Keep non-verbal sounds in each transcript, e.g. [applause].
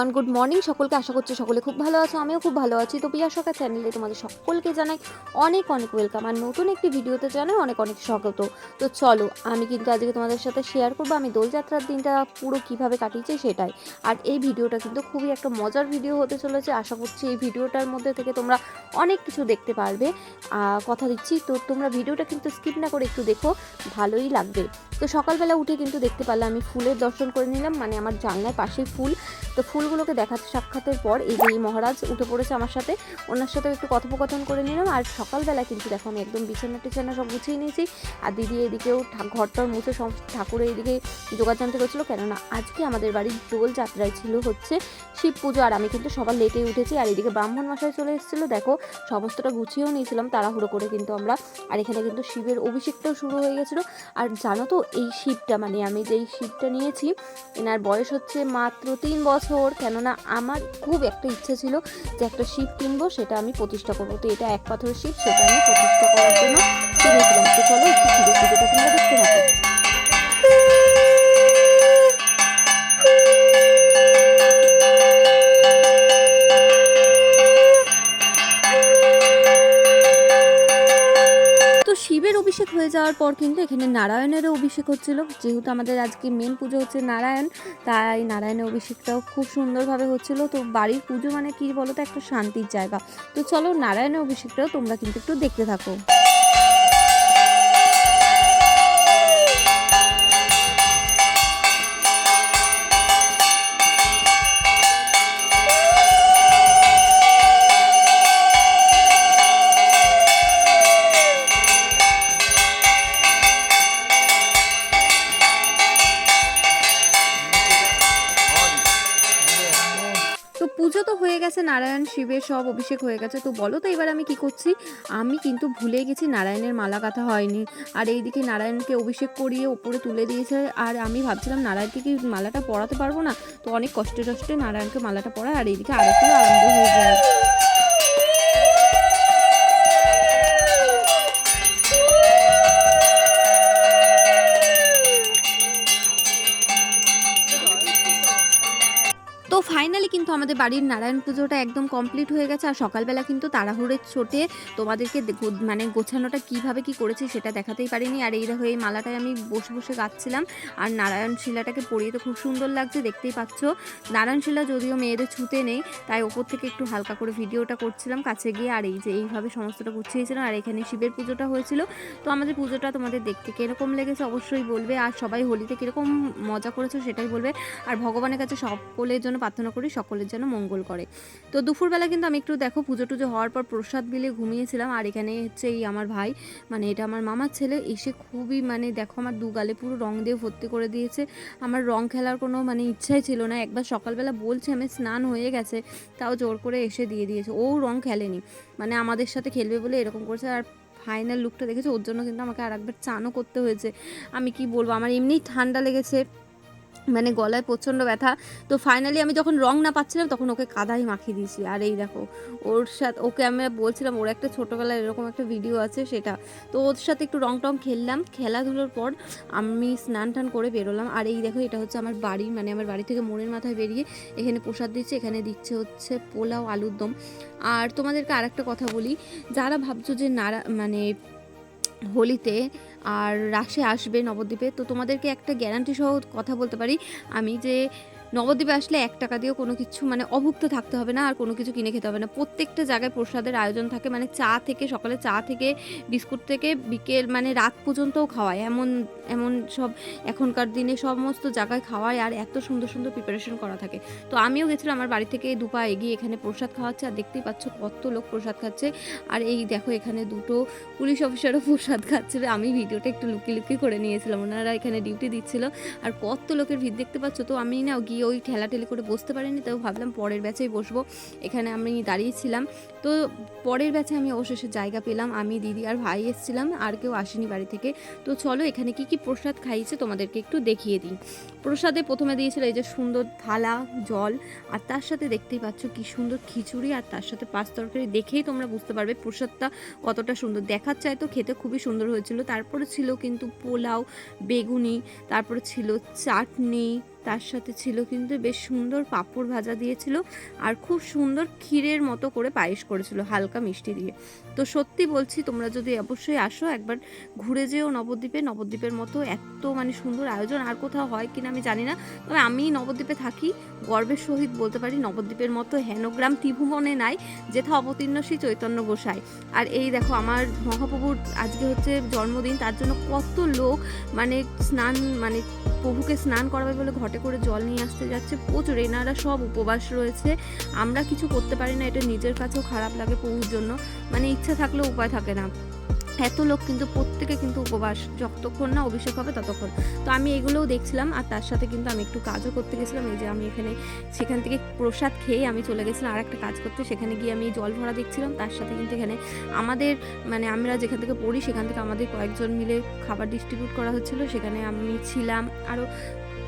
Everyone good morning সকলকে আশা করছি সকলে খুব ভালো আছো, আমিও খুব ভালো আছি। তো পিয়া সকা চ্যানেলে তোমাদের সকলকে জানাই অনেক অনেক ওয়েলকাম আর নতুন একটি ভিডিওতে জানাই অনেক অনেক স্বাগত। তো চলো, আমি কিন্তু আজকে তোমাদের সাথে শেয়ার করব আমি দোলযাত্রার দিনটা পুরো কীভাবে কাটিয়েছি সেটাই। আর এই ভিডিওটা কিন্তু খুবই একটা মজার ভিডিও হতে চলেছে। আশা করছি এই ভিডিওটার মধ্যে থেকে তোমরা অনেক কিছু দেখতে পারবে। কথা দিচ্ছি, তো তোমরা ভিডিওটা কিন্তু স্কিপ না করে একটু দেখো, ভালোই লাগবে। তো সকালবেলা উঠে কিন্তু দেখতে পারলে আমি ফুলের দর্শন করে নিলাম মানে আমার জানলার পাশেই ফুল। তো ফুলগুলোকে দেখা সাক্ষাতের পর এই যে এই মহারাজ উঠে পড়েছে আমার সাথে, ওনার সাথে একটু কথোপকথন করে নিলাম। আর সকালবেলা কিন্তু দেখো আমি একদম বিছানা টিছানা সব গুছিয়ে নিয়েছি। আর দিদি এদিকেও ঘরটার মুছে সব ঠাকুরের এদিকে জানতে করছিল। কেননা আজকে আমাদের বাড়ির দোল যাত্রায় ছিল হচ্ছে শিব পুজো। আর আমি কিন্তু সবার লেটে উঠেছি। আর এদিকে ব্রাহ্মণ মশাই চলে এসেছিল। দেখো সমস্তটা গুছিয়েও নিয়েছিলাম তাড়াহুড়ো করে কিন্তু আমরা। আর এখানে কিন্তু শিবের অভিষেকটাও শুরু হয়ে গেছিল। আর জানো তো এই শিবটা মানে আমি যেই শিবটা নিয়েছি, এনার বয়স হচ্ছে মাত্র তিন বছর। কেননা আমার খুব একটা ইচ্ছে ছিল যে একটা শিব কিনবো, সেটা আমি প্রতিষ্ঠা করব। তো এটা এক পাথরের শিব, সেটা আমি প্রতিষ্ঠা করার জন্য কিনেছিলাম তো চলো একটু পুজোটা তোমরা দেখতে থাকো। হয়ে যাওয়ার পর কিন্তু এখানে নারায়ণেরও অভিষেক হচ্ছিল। যেহেতু আমাদের আজকে মেন পুজো হচ্ছে নারায়ণ, তাই নারায়ণের অভিষেকটাও খুব সুন্দরভাবে হচ্ছিল। তো বাড়ির পুজো মানে কী বলো তো একটা শান্তির জায়গা। তো চলো নারায়ণের অভিষেকটাও তোমরা কিন্তু একটু দেখতে থাকো। গেছে, নারায়ণ, শিবের সব অভিষেক হয়ে গেছে। তো বলো তো এবার আমি কি করছি? আমি কিন্তু ভুলে গেছি, নারায়ণের মালা কাঁথা হয়নি। আর এইদিকে নারায়ণকে অভিষেক করিয়ে ওপরে তুলে দিয়েছে। আর আমি ভাবছিলাম নারায়ণকে কি মালাটা পরাতে পারব না? তো অনেক কষ্টে কষ্টে নারায়ণকে মালাটা পরায়, আর এইদিকে আরেকটু আনন্দ হয়ে যায়। কিন্তু আমাদের বাড়ির নারায়ণ পুজোটা একদম কমপ্লিট হয়ে গেছে। আর সকালবেলা কিন্তু তাড়াহুড়ের ছোটে তোমাদেরকে মানে গোছানোটা কীভাবে কি করেছি সেটা দেখাতেই পারিনি। আর এই দেখো, এই মালাটায় আমি বসে বসে গাচ্ছিলাম। আর নারায়ণ শিলাটাকে পরিয়ে তো খুব সুন্দর লাগছে, দেখতেই পাচ্ছ। নারায়ণ শিলা যদিও মেয়েদের ছুতে নেই, তাই ওপর থেকে একটু হালকা করে ভিডিওটা করছিলাম কাছে গিয়ে। আর এই যে এইভাবে সমস্তটা গুছিয়েছিলাম, আর এখানে শিবের পুজোটা হয়েছিল। তো আমাদের পুজোটা তোমাদের দেখতে কীরকম লেগেছে অবশ্যই বলবে। আর সবাই হোলিতে কীরকম মজা করেছ সেটাই বলবে। আর ভগবানের কাছে সকলের জন্য প্রার্থনা করি সকলের যেন মঙ্গল করে। তো দুপুরবেলা কিন্তু আমি একটু দেখো পুজো টুজো হওয়ার পর প্রসাদ বিলে ঘুমিয়েছিলাম, আর এখানে হচ্ছে এই আমার ভাই মানে এটা আমার মামার ছেলে, এসে খুবই মানে দেখো আমার দু গালে পুরো রং দিয়ে ভর্তি করে দিয়েছে। আমার রং খেলার কোনো মানে ইচ্ছাই ছিল না। একবার সকালবেলা বলছে আমি স্নান হয়ে গেছে, তাও জোর করে এসে দিয়ে দিয়েছে। ও রং খেলেনি মানে আমাদের সাথে খেলবে বলে এরকম করছে। আর ফাইনাল লুকটা দেখেছে? ওর জন্য কিন্তু আমাকে আর একবার চানও করতে হয়েছে। আমি কি বলব? আমার এমনিই ঠান্ডা লেগেছে। মানে গলায় প্রচণ্ড ব্যথা। তো ফাইনালি আমি যখন রং না পাচ্ছিলাম তখন ওকে কাদাই মাখিয়ে দিয়েছি। আর এই দেখো, ওর সাথে, ওকে আমি বলছিলাম, ওর একটা ছোটোবেলায় এরকম একটা ভিডিও আছে সেটা। তো ওর সাথে একটু রং টং খেললাম। খেলাধুলোর পর আমি স্নান টান করে বেরোলাম। আর এই দেখো, এটা হচ্ছে আমার বাড়ি মানে আমার বাড়ি থেকে মনের মাথায় বেরিয়ে এখানে প্রসাদ দিচ্ছে, এখানে দিচ্ছে হচ্ছে পোলাও, আলুর দম। আর তোমাদেরকে আরেকটা কথা বলি, যারা ভাবছ যে নারা মানে হোলিতে আর রাশে আসবে নবদ্বীপে তো তোমাদেরকে একটা গ্যারান্টি সহ কথা বলতে পারি। আমি যে নবদ্বীপে আসলে এক টাকা দিয়েও কোনো কিছু মানে অভুক্ত থাকতে হবে না, আর কোনো কিছু কিনে খেতে হবে না। প্রত্যেকটা জায়গায় প্রসাদের আয়োজন থাকে মানে চা থেকে, সকালে চা থেকে, বিস্কুট থেকে, বিকেল মানে রাত পর্যন্তও খাওয়ায়। এমন এমন সব এখনকার দিনে সমস্ত জায়গায় খাওয়ায়, আর এত সুন্দর সুন্দর প্রিপারেশন করা থাকে। তো আমিও গেছিলাম, আমার বাড়ি থেকে দুপা এগিয়ে এখানে প্রসাদ খাওয়াচ্ছে, আর দেখতেই পাচ্ছ কত লোক প্রসাদ খাচ্ছে। আর এই দেখো, এখানে দুটো পুলিশ অফিসারও প্রসাদ খাচ্ছিল আমি ভিডিওটা একটু লুকিয়ে লুকিয়ে করে নিয়েছিলাম, ওনারা এখানে ডিউটি দিচ্ছিল। আর কত লোকের ভিড় দেখতে পাচ্ছ? তো আমি না গিয়ে ওই ঠেলাঠেলি করে বসতে পারিনি তো ভাবলাম পরের ব্যাচেই বসবো। এখানে আমি দাঁড়িয়েছিলাম। তো পরের ব্যাচে আমি অবশেষে জায়গা পেলাম। আমি, দিদি আর ভাই এসেছিলাম, আর কেউ আসেনি বাড়ি থেকে। তো চলো, এখানে কি কি প্রসাদ খাইয়েছে তোমাদেরকে একটু দেখিয়ে দিই। প্রসাদে প্রথমে দিয়েছিল এই যে সুন্দর থালা, জল, আর তার সাথে দেখতেই পাচ্ছ কি সুন্দর খিচুড়ি, আর তার সাথে পাঁচ তরকারি দেখেই তোমরা বুঝতে পারবে প্রসাদটা কতটা সুন্দর। দেখার চাই তো খেতে খুবই সুন্দর হয়েছিল। তারপরে ছিল কিন্তু পোলাও, বেগুনি, তারপরে ছিল চাটনি তার সাথে ছিল কিন্তু বেশ সুন্দর পাঁপড় ভাজা দিয়েছিল আর খুব সুন্দর ক্ষীরের মতো করে পায়েস করেছিল হালকা মিষ্টি দিয়ে। তো সত্যি বলছি, তোমরা যদি অবশ্যই আসো, একবার ঘুরে যেও নবদ্বীপে। নবদ্বীপের মতো এত মানে সুন্দর আয়োজন আর কোথাও হয় কিনা আমি জানি না, তবে আমি নবদ্বীপে থাকি, গর্বের সহিত বলতে পারি নবদ্বীপের মতো হেনগ্রাম ত্রিভুবনে নাই, যেথা অবতীর্ণ শ্রী চৈতন্য গোসাই। আর এই দেখো, আমার মহাপ্রভুর আজকে হচ্ছে জন্মদিন, তার জন্য কত লোক মানে স্নান মানে প্রভুকে স্নান করাবে বলে ঘটে করে জল নিয়ে আসতে যাচ্ছে, প্রচুর এনারা সব উপবাস রয়েছে। আমরা কিছু করতে পারি না, এটা নিজের কাছেও খারাপ লাগে প্রভুর জন্য। মানে ইচ্ছা থাকলেও উপায় থাকে না। এত লোক কিন্তু প্রত্যেকে কিন্তু উপবাস, যতক্ষণ না অভিষেক হবে ততক্ষণ। তো আমি এগুলোও দেখছিলাম, আর তার সাথে কিন্তু আমি একটু কাজও করতে গেছিলাম, এই যে আমি এখানে সেখান থেকে প্রসাদ খেয়ে আমি চলে গেছিলাম আর একটা কাজ করতে, সেখানে গিয়ে আমি জল ভরা দেখছিলাম, তার সাথে কিন্তু এখানে আমাদের মানে আমরা যেখান থেকে পড়ি, সেখান থেকে আমাদের কয়েকজন মিলে খাবার ডিস্ট্রিবিউট করা হচ্ছিল, সেখানে আমি ছিলাম, আরও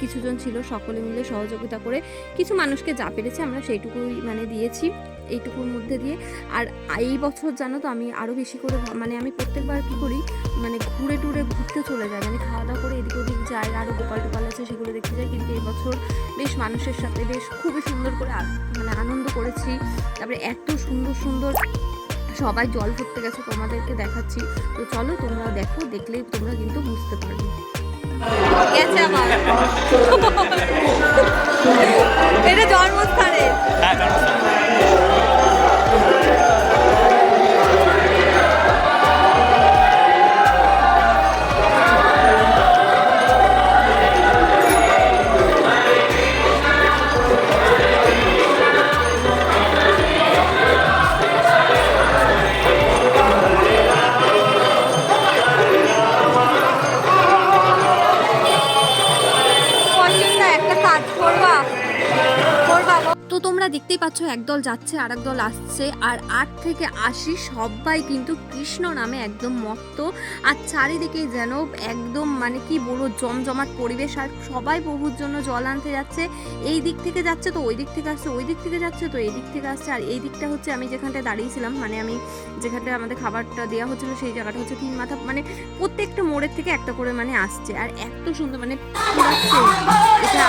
কিছুজন ছিল, সকলে মিলে সহযোগিতা করে কিছু মানুষকে যা পেরেছে আমরা সেইটুকুই মানে দিয়েছি, এইটুকুর মধ্যে দিয়ে। আর এই বছর জানো তো আমি আরও বেশি করে মানে আমি প্রত্যেকবার কী করি মানে ঘুরে টুরে ঘুরতে চলে যাই। মানে খাওয়া দাওয়া করে এদিক ওদিক যাই আরও গোপাল টোপাল আছে সেগুলো দেখতে যাই। কিন্তু এই বছর বেশ মানুষের সাথে বেশ খুবই সুন্দর করে মানে আনন্দ করেছি। তারপরে এত সুন্দর সুন্দর সবাই জল ভরতে গেছে তোমাদেরকে দেখাচ্ছি। তো চলো তোমরা দেখো, দেখলেই তোমরা কিন্তু বুঝতে পারবে। গেছে [laughs] জন্মস্থানে। হ্যাঁ জন্মস্থান। একদল যাচ্ছে আর দল আসছে আর আট থেকে আশি সবাই কিন্তু কৃষ্ণ নামে একদম মত্ত। আর চারিদিকে যেন একদম মানে কি বলব, জমজমাট পরিবেশ আর সবাই প্রভুর জন্য জল আনতে যাচ্ছে। এই দিক থেকে যাচ্ছে তো ওই দিক থেকে আসছে, ওই দিক থেকে যাচ্ছে তো এই দিক থেকে আসছে। আর এই দিকটা হচ্ছে আমি যেখানটায় দাঁড়িয়েছিলাম মানে আমি যেখানটায় আমাদের খাবারটা দেওয়া হচ্ছিল সেই জায়গাটা হচ্ছে তিন মাথা মানে প্রত্যেকটা মোড়ের থেকে একটা করে মানে আসছে। আর এত সুন্দর মানে এটা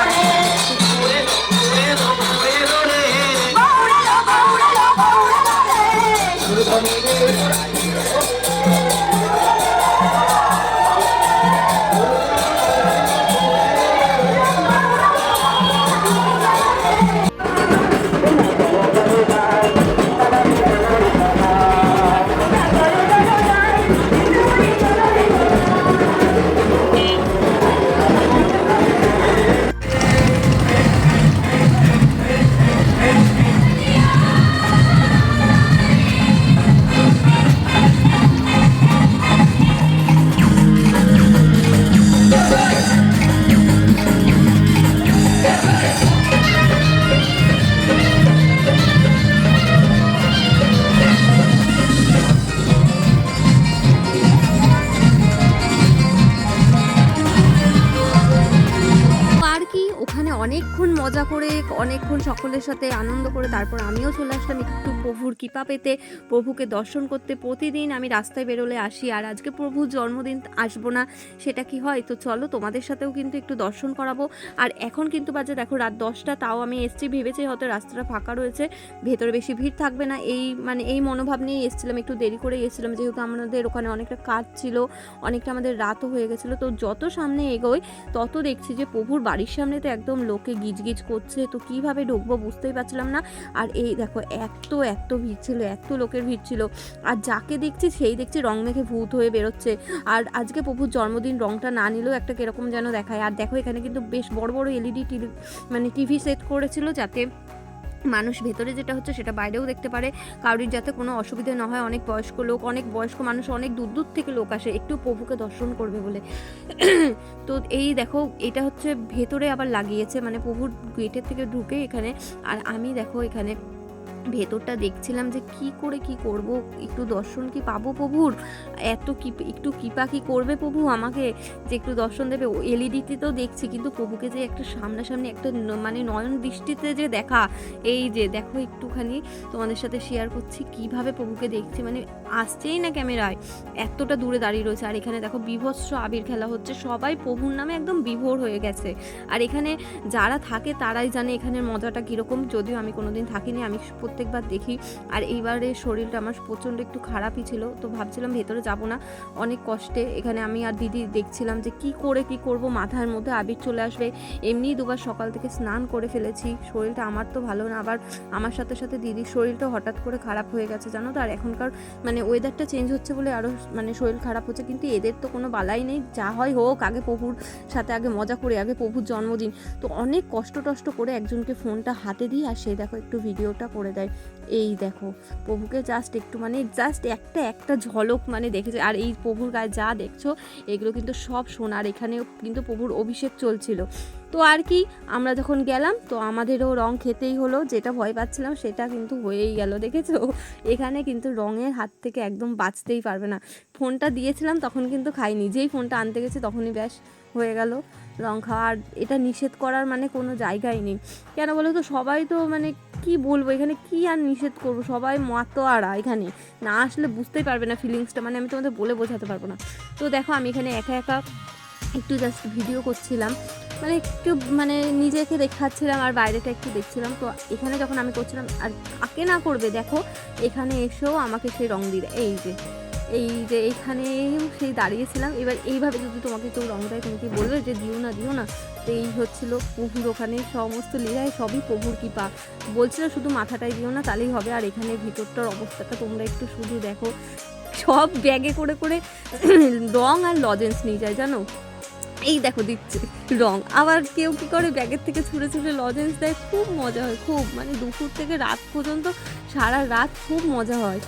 অনেকক্ষণ সকলের সাথে আনন্দ করে তারপর আমিও চলে আসলাম একটু প্রভুর কৃপা পেতে, প্রভুকে দর্শন করতে। প্রতিদিন আমি রাস্তায় বেরোলে আসি, আর আজকে প্রভুর জন্মদিন আসব না, সেটা কি হয়? তো চলো তোমাদের সাথেও কিন্তু একটু দর্শন করাবো। আর এখন কিন্তু বাজে, দেখো রাত দশটা, তাও আমি এসছি, ভেবেছি হয়তো রাস্তাটা ফাঁকা রয়েছে, ভেতরে বেশি ভিড় থাকবে না। এই মানে এই মনোভাব নিয়ে এসেছিলাম, একটু দেরি করে এসেছিলাম, যেহেতু আমাদের ওখানে অনেকটা কাজ ছিল, অনেকটা আমাদের রাতও হয়ে গেছিল। তো যত সামনে এগোই, তত দেখছি যে প্রভুর বাড়ির সামনে তো একদম লোকে গিজগিজ করছে। তো কীভাবে ঢুকবো বুঝতেই পারছিলাম না। আর এই দেখো, এত এত ভিড় ছিল, এত লোকের ভিড় ছিল। আর যাকে দেখছি সেই দেখছি রং মেখে ভূত হয়ে বেরোচ্ছে। আর আজকে প্রভুর জন্মদিন, রংটা না নিলেও একটা কীরকম যেন দেখায়। আর দেখো, এখানে কিন্তু বেশ বড় বড় এলইডি টিভি মানে টিভি সেট করেছিল যাতে মানুষ ভেতরে যেটা হচ্ছে সেটা বাইরেও দেখতে পারে। কারোর যাতে কোনো অসুবিধা না হয়, অনেক বয়স্ক লোক, অনেক বয়স্ক মানুষ, অনেক দূর দূর থেকে লোক আসে, একটু প্রভুকে দর্শন করবে বলে। [clears throat] তো এই দেখো, এটা হচ্ছে ভেতরে আবার লাগিয়েছে মানে প্রভুর গেটের থেকে ঢুকে এখানে। আর আমি দেখো এখানে ভেতরটা দেখছিলাম যে কি করে কি করব, একটু দর্শন কি পাবো প্রভুর? এত কি একটু কৃপা কি করবে প্রভু আমাকে? যে একটু দর্শন দেবে এলইডিতে তো দেখছি, কিন্তু প্রভুকে যে একটা সামনাসামনি একটা মানে নয়ন দৃষ্টিতে যে দেখা, এই যে দেখো একটুখানি তোমাদের সাথে শেয়ার করছি, কীভাবে প্রভুকে দেখছি মানে আসছেই না ক্যামেরায়, এতটা দূরে দাঁড়িয়ে রয়েছে, আর এখানে দেখো বিভৎস আবির খেলা হচ্ছে, সবাই প্রভুর নামে একদম বিভোর হয়ে গেছে, আর এখানে যারা থাকে তারাই জানে এখানের মজাটা কীরকম, যদিও আমি কোনোদিন থাকিনি, আমি প্রত্যেকবার দেখি। আর এইবারে শরীরটা আমার প্রচণ্ড একটু খারাপই ছিল, তো ভাবছিলাম ভেতরে যাব না। অনেক কষ্টে এখানে আমি আর দিদি দেখছিলাম যে কি করে কি করব, মাথার মধ্যে আবির চলে আসবে। এমনিই দুবার সকাল থেকে স্নান করে ফেলেছি, শরীরটা আমার তো ভালো না। আবার আমার সাথে সাথে দিদির শরীরটা হঠাৎ করে খারাপ হয়ে গেছে, জানো? তো আর এখনকার মানে ওয়েদারটা চেঞ্জ হচ্ছে বলে আরও মানে শরীর খারাপ হচ্ছে, কিন্তু এদের তো কোনো বালাই নেই। যা হয় হোক, আগে প্রভুর সাথে আগে মজা করে, আগে প্রভুর জন্মদিন। তো অনেক কষ্ট টষ্ট করে একজনকে ফোনটা হাতে দিই আর সে দেখো একটু ভিডিওটা করে দেয় এই দেখো, প্রভুকে জাস্ট একটু মানে জাস্ট একটা একটা ঝলক মানে দেখেছে। আর এই প্রভুর গায়ে যা দেখছ, এগুলো কিন্তু সব সোনার। এখানেও কিন্তু প্রভুর অভিষেক চলছিল। তো আর কি, আমরা যখন গেলাম, তো আমাদেরও রং খেতেই হলো। যেটা ভয় পাচ্ছিলাম, সেটা কিন্তু হয়েই গেল, দেখেছ? এখানে কিন্তু রঙের হাত থেকে একদম বাঁচতেই পারবে না। ফোনটা দিয়েছিলাম, তখন কিন্তু খাইনি। যেই ফোনটা আনতে গেছে, তখনই ব্যাস। হয়ে গেল, রং খাওয়া। আর এটা নিষেধ করার মানে কোনো জায়গাই নেই। কেন বলো তো? সবাই তো মানে কি বলব? এখানে কি আর নিষেধ করব? সবাই মাতোয়ারা এখানে। না আসলে বুঝতেই পারবে না ফিলিংসটা মানে আমি তোমাদের বলে বোঝাতে পারব না। তো দেখো, আমি এখানে একা একা একটু জাস্ট ভিডিও করছিলাম। মানে একটু মানে নিজেকে দেখাচ্ছিলাম আর বাইরেটা একটু দেখছিলাম। তো এখানে যখন আমি করছিলাম, আর কাকে না করবে? দেখো, এখানে এসেও আমাকে সেই রং দিয়ে এই যে এই যে এইখানে সেই দাঁড়িয়েছিলাম। এবার এইভাবে যদি তোমাকে কেউ রং দেয় তুমি কি বলবে যে দিও না দিও না? তো এই হচ্ছিল প্রভুর ওখানে সমস্ত লীলায় সবই প্রভুর কৃপা। বলছিল শুধু মাথাটাই দিও না, তাহলেই হবে। আর এখানে ভিতরটার অবস্থাটা তোমরা একটু শুধু দেখো। সব ব্যাগে করে করে রং আর লজেন্স নিয়ে যায়, জানো? এই দেখো দিচ্ছে রং। আবার কেউ কি করে ব্যাগের থেকে ছুঁড়ে ছুঁড়ে লজেন্স দেয়? খুব মজা হয়, খুব। মানে দুপুর থেকে রাত পর্যন্ত সারা রাত খুব মজা হয়।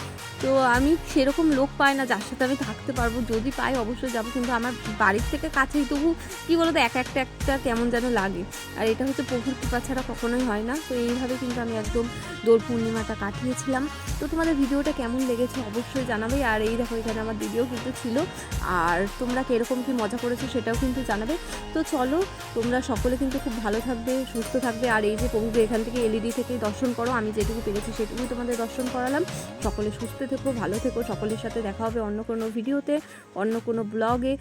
তো আমি সেরকম লোক পাই না যার সাথে আমি থাকতে পারব। যদি পাই অবশ্যই যাব, কিন্তু আমার বাড়ির থেকে কাছেই তবু কী বলতো, এক একটা একটা কেমন যেন লাগে। আর এটা হচ্ছে প্রভুর কৃপা ছাড়া কখনোই হয় না। তো এইভাবে কিন্তু আমি একদম দোল পূর্ণিমাটা কাটিয়েছিলাম। তো তোমাদের ভিডিওটা কেমন লেগেছে অবশ্যই জানাবে। আর এই দেখো, এখানে আমার দিদিও কিন্তু ছিল। আর তোমরা কীরকম কী মজা করেছ সেটাও কিন্তু জানাবে। তো চলো, তোমরা সকলে কিন্তু খুব ভালো থাকবে, সুস্থ থাকবে। আর এই যে প্রভুকে এখান থেকে এলইডি থেকে দর্শন করো, আমি যেটুকু পেরেছি সেটুকুই তোমাদের দর্শন করালাম। সকলে সুস্থ থেকো, ভালো থেকো, সকলের সাথে দেখা হবে অন্য কোনো ভিডিওতে, অন্য কোনো ব্লগে।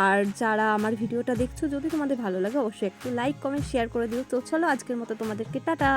আর যারা আমার ভিডিওটা দেখছ, যদি তোমাদের ভালো লাগে অবশ্যই একটু লাইক কমেন্ট শেয়ার করে দিও। তো চলো আজকের মতো তোমাদেরকে টাটা।